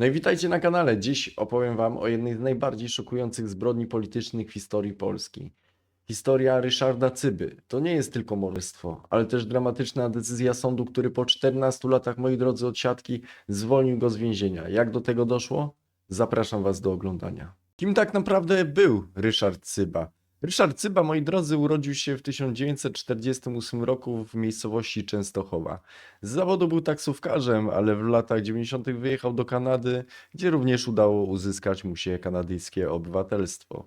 No i witajcie na kanale. Dziś opowiem Wam o jednej z najbardziej szokujących zbrodni politycznych w historii Polski. Historia Ryszarda Cyby. To nie jest tylko morderstwo, ale też dramatyczna decyzja sądu, który po 14 latach, moi drodzy, odsiadki zwolnił go z więzienia. Jak do tego doszło? Zapraszam Was do oglądania. Kim tak naprawdę był Ryszard Cyba? Ryszard Cyba, moi drodzy, urodził się w 1948 roku w miejscowości Częstochowa. Z zawodu był taksówkarzem, ale w latach 90. wyjechał do Kanady, gdzie również udało uzyskać mu się kanadyjskie obywatelstwo.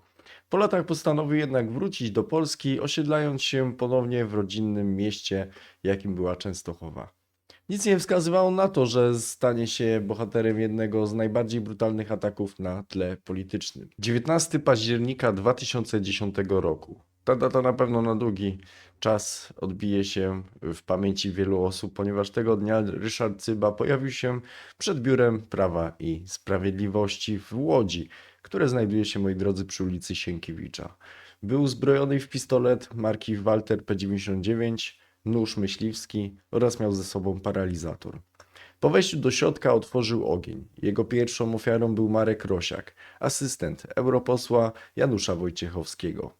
Po latach postanowił jednak wrócić do Polski, osiedlając się ponownie w rodzinnym mieście, jakim była Częstochowa. Nic nie wskazywało na to, że stanie się bohaterem jednego z najbardziej brutalnych ataków na tle politycznym. 19 października 2010 roku. Ta data na pewno na długi czas odbije się w pamięci wielu osób, ponieważ tego dnia Ryszard Cyba pojawił się przed Biurem Prawa i Sprawiedliwości w Łodzi, które znajduje się, moi drodzy, przy ulicy Sienkiewicza. Był uzbrojony w pistolet marki Walter P99, nóż myśliwski oraz miał ze sobą paralizator. Po wejściu do środka otworzył ogień. Jego pierwszą ofiarą był Marek Rosiak, asystent europosła Janusza Wojciechowskiego.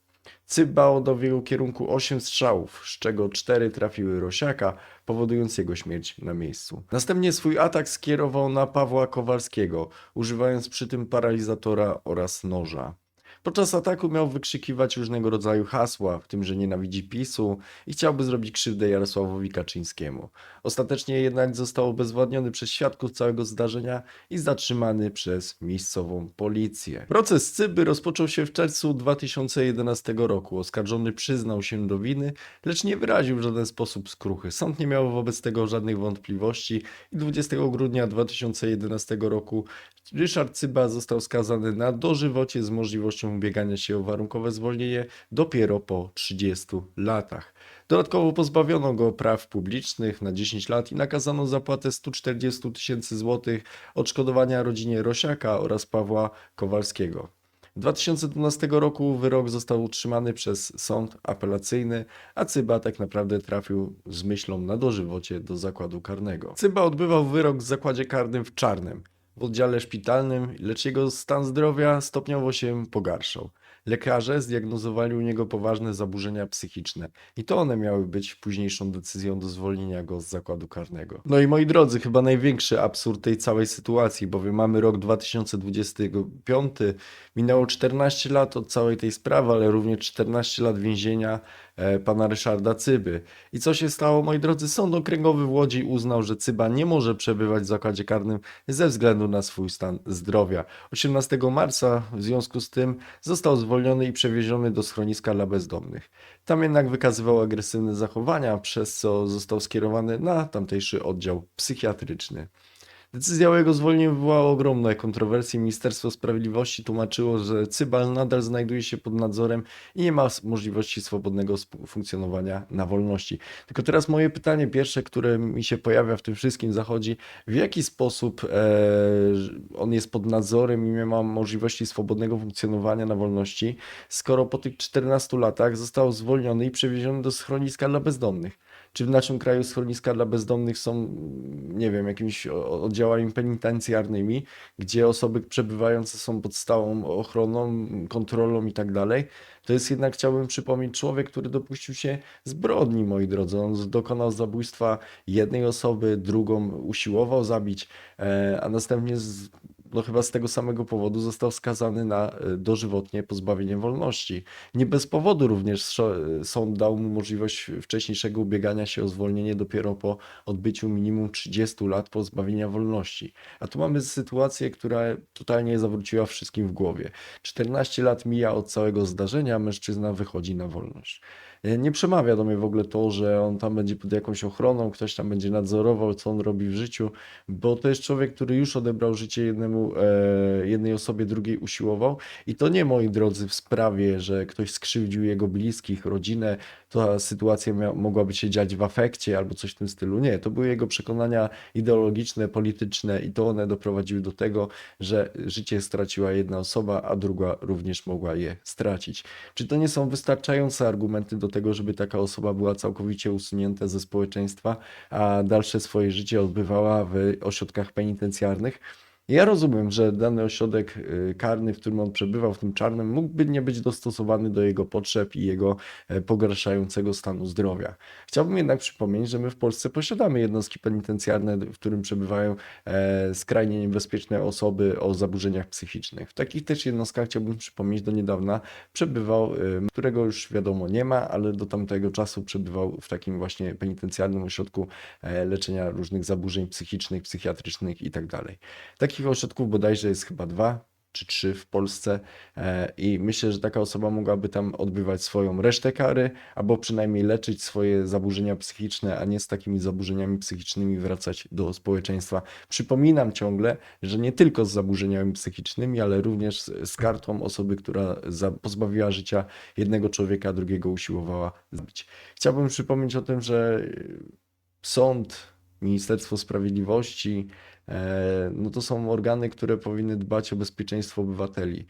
Oddał w jego kierunku 8 strzałów, z czego 4 trafiły Rosiaka, powodując jego śmierć na miejscu. Następnie swój atak skierował na Pawła Kowalskiego, używając przy tym paralizatora oraz noża. Podczas ataku miał wykrzykiwać różnego rodzaju hasła, w tym, że nienawidzi PiSu i chciałby zrobić krzywdę Jarosławowi Kaczyńskiemu. Ostatecznie jednak został obezwładniony przez świadków całego zdarzenia i zatrzymany przez miejscową policję. Proces Cyby rozpoczął się w czerwcu 2011 roku. Oskarżony przyznał się do winy, lecz nie wyraził w żaden sposób skruchy. Sąd nie miał wobec tego żadnych wątpliwości i 20 grudnia 2011 roku Ryszard Cyba został skazany na dożywocie z możliwością ubiegania się o warunkowe zwolnienie dopiero po 30 latach. Dodatkowo pozbawiono go praw publicznych na 10 lat i nakazano zapłatę 140 tysięcy złotych odszkodowania rodzinie Rosiaka oraz Pawła Kowalskiego. W 2012 roku wyrok został utrzymany przez sąd apelacyjny, a Cyba tak naprawdę trafił z myślą na dożywocie do zakładu karnego. Cyba odbywał wyrok w zakładzie karnym w Czarnem, w oddziale szpitalnym, lecz jego stan zdrowia stopniowo się pogarszał. Lekarze zdiagnozowali u niego poważne zaburzenia psychiczne i to one miały być późniejszą decyzją do zwolnienia go z zakładu karnego. No i moi drodzy, chyba największy absurd tej całej sytuacji, bowiem mamy rok 2025, minęło 14 lat od całej tej sprawy, ale również 14 lat więzienia e, pana Ryszarda Cyby. I co się stało, moi drodzy? Sąd Okręgowy w Łodzi uznał, że Cyba nie może przebywać w zakładzie karnym ze względu na swój stan zdrowia. 18 marca w związku z tym został zwolniony i przewieziony do schroniska dla bezdomnych. Tam jednak wykazywał agresywne zachowania, przez co został skierowany na tamtejszy oddział psychiatryczny. Decyzja o jego zwolnieniu wywołała ogromne kontrowersje. Ministerstwo Sprawiedliwości tłumaczyło, że Cybal nadal znajduje się pod nadzorem i nie ma możliwości swobodnego funkcjonowania na wolności. Tylko teraz moje pytanie pierwsze, które mi się pojawia w tym wszystkim zachodzi, w jaki sposób e, on jest pod nadzorem i nie ma możliwości swobodnego funkcjonowania na wolności, skoro po tych 14 latach został zwolniony i przewieziony do schroniska dla bezdomnych. Czy w naszym kraju schroniska dla bezdomnych są, nie wiem, jakimiś oddziałami penitencjarnymi, gdzie osoby przebywające są pod stałą ochroną, kontrolą i tak dalej? To jest jednak, chciałbym przypomnieć, człowiek, który dopuścił się zbrodni, moi drodzy. On dokonał zabójstwa jednej osoby, drugą usiłował zabić, e, a następnie z, no chyba z tego samego powodu został skazany na e, dożywotnie pozbawienie wolności. Nie bez powodu również szo- sąd dał mu możliwość wcześniejszego ubiegania się o zwolnienie dopiero po odbyciu minimum 30 lat pozbawienia wolności. A tu mamy sytuację, która totalnie zawróciła wszystkim w głowie. 14 lat mija od całego zdarzenia, mężczyzna wychodzi na wolność. E, Nie przemawia do mnie w ogóle to, że on tam będzie pod jakąś ochroną, ktoś tam będzie nadzorował, co on robi w życiu, bo to jest człowiek, który już odebrał życie jednemu, e, jednej osobie, drugiej usiłował. I to nie, moi drodzy, w sprawie, że ktoś skrzywdził jego bliskich, rodzinę, ta sytuacja mia- mogłaby się dziać w afekcie albo coś w tym stylu. Nie, to były jego przekonania ideologiczne, polityczne i to one doprowadziły do tego, że życie straciła jedna osoba, a druga również mogła je stracić. Czy to nie są wystarczające argumenty do tego, żeby taka osoba była całkowicie usunięta ze społeczeństwa, a dalsze swoje życie odbywała w ośrodkach penitencjarnych? Ja rozumiem, że dany ośrodek y, karny, w którym on przebywał, w tym czarnym, mógłby nie być dostosowany do jego potrzeb i jego e, pogarszającego stanu zdrowia. Chciałbym jednak przypomnieć, że my w Polsce posiadamy jednostki penitencjarne, w którym przebywają e, skrajnie niebezpieczne osoby o zaburzeniach psychicznych. W takich też jednostkach chciałbym przypomnieć, do niedawna przebywał, y, którego już wiadomo nie ma, ale do tamtego czasu przebywał w takim właśnie penitencjarnym ośrodku e, leczenia różnych zaburzeń psychicznych, psychiatrycznych i tak dalej. Takich ośrodków bodajże jest chyba dwa czy trzy w Polsce e, i myślę, że taka osoba mogłaby tam odbywać swoją resztę kary, albo przynajmniej leczyć swoje zaburzenia psychiczne, a nie z takimi zaburzeniami psychicznymi wracać do społeczeństwa. Przypominam ciągle, że nie tylko z zaburzeniami psychicznymi, ale również z kartą osoby, która pozbawiła życia jednego człowieka, drugiego usiłowała zabić. Chciałbym przypomnieć o tym, że sąd, Ministerstwo Sprawiedliwości, e, no to są organy, które powinny dbać o bezpieczeństwo obywateli.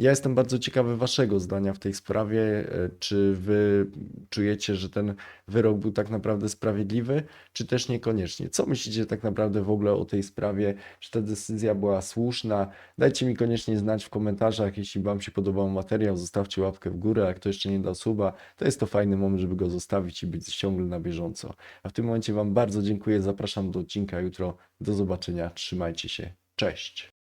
Ja jestem bardzo ciekawy Waszego zdania w tej sprawie. e, Czy Wy czujecie, że ten wyrok był tak naprawdę sprawiedliwy, czy też niekoniecznie? Co myślicie tak naprawdę w ogóle o tej sprawie? Czy ta decyzja była słuszna? Dajcie mi koniecznie znać w komentarzach. Jeśli Wam się podobał materiał, zostawcie łapkę w górę. A kto jeszcze nie dał suba, to jest to fajny moment, żeby go zostawić i być ciągle na bieżąco. A w tym momencie Wam bardzo dziękuję. Zapraszam do odcinka jutro. Do zobaczenia. Trzymajcie się. Cześć.